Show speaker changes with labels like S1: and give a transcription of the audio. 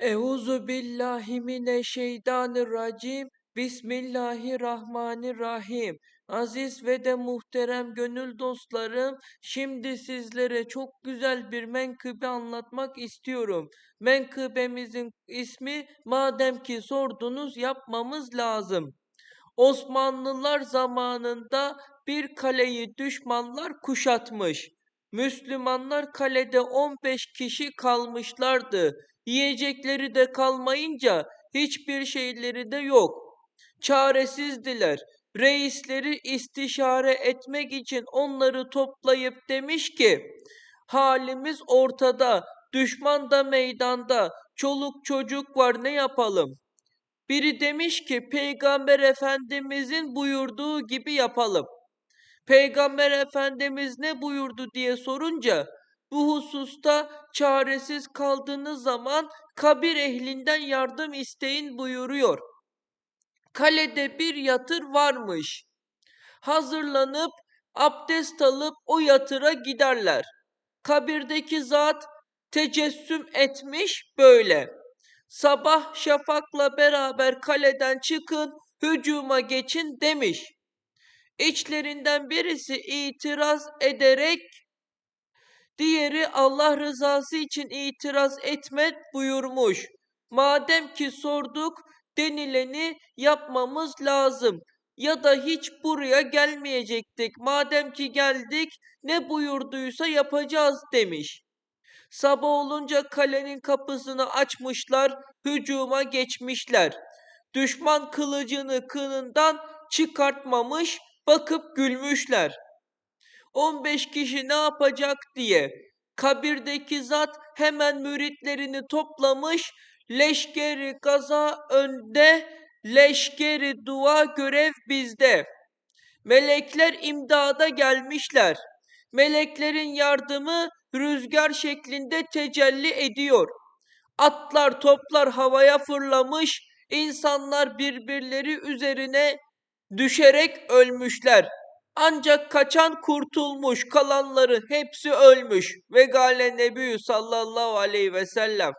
S1: Euzu billahi mineşşeytanirracim. Bismillahirrahmanirrahim. Aziz ve de muhterem gönül dostlarım, şimdi sizlere çok güzel bir menkıbe anlatmak istiyorum. Menkıbemizin ismi madem ki sordunuz yapmamız lazım. Osmanlılar zamanında bir kaleyi düşmanlar kuşatmış. Müslümanlar kalede 15 kişi kalmışlardı. Yiyecekleri de kalmayınca hiçbir şeyleri de yok. Çaresizdiler. Reisleri istişare etmek için onları toplayıp demiş ki, halimiz ortada, düşman da meydanda, çoluk çocuk var ne yapalım? Biri demiş ki Peygamber Efendimizin buyurduğu gibi yapalım. Peygamber Efendimiz ne buyurdu diye sorunca bu hususta çaresiz kaldığınız zaman kabir ehlinden yardım isteyin buyuruyor. Kalede bir yatır varmış. Hazırlanıp abdest alıp o yatıra giderler. Kabirdeki zat tecessüm etmiş böyle. Sabah şafakla beraber kaleden çıkın, hücuma geçin demiş. İçlerinden birisi itiraz ederek diğeri Allah rızası için itiraz etme buyurmuş. Madem ki sorduk denileni yapmamız lazım ya da hiç buraya gelmeyecektik. Madem ki geldik ne buyurduysa yapacağız demiş. Sabah olunca kalenin kapısını açmışlar, hücuma geçmişler. Düşman kılıcını kınından çıkartmamış, bakıp gülmüşler. 15 kişi ne yapacak diye. Kabirdeki zat hemen müritlerini toplamış, leşkeri gaza önde, leşkeri dua görev bizde. Melekler imdada gelmişler. Meleklerin yardımı rüzgar şeklinde tecelli ediyor. Atlar toplar havaya fırlamış, insanlar birbirleri üzerine düşerek ölmüşler. Ancak kaçan kurtulmuş, kalanların hepsi ölmüş. Ve gale nebiyyü sallallahu aleyhi ve sellem.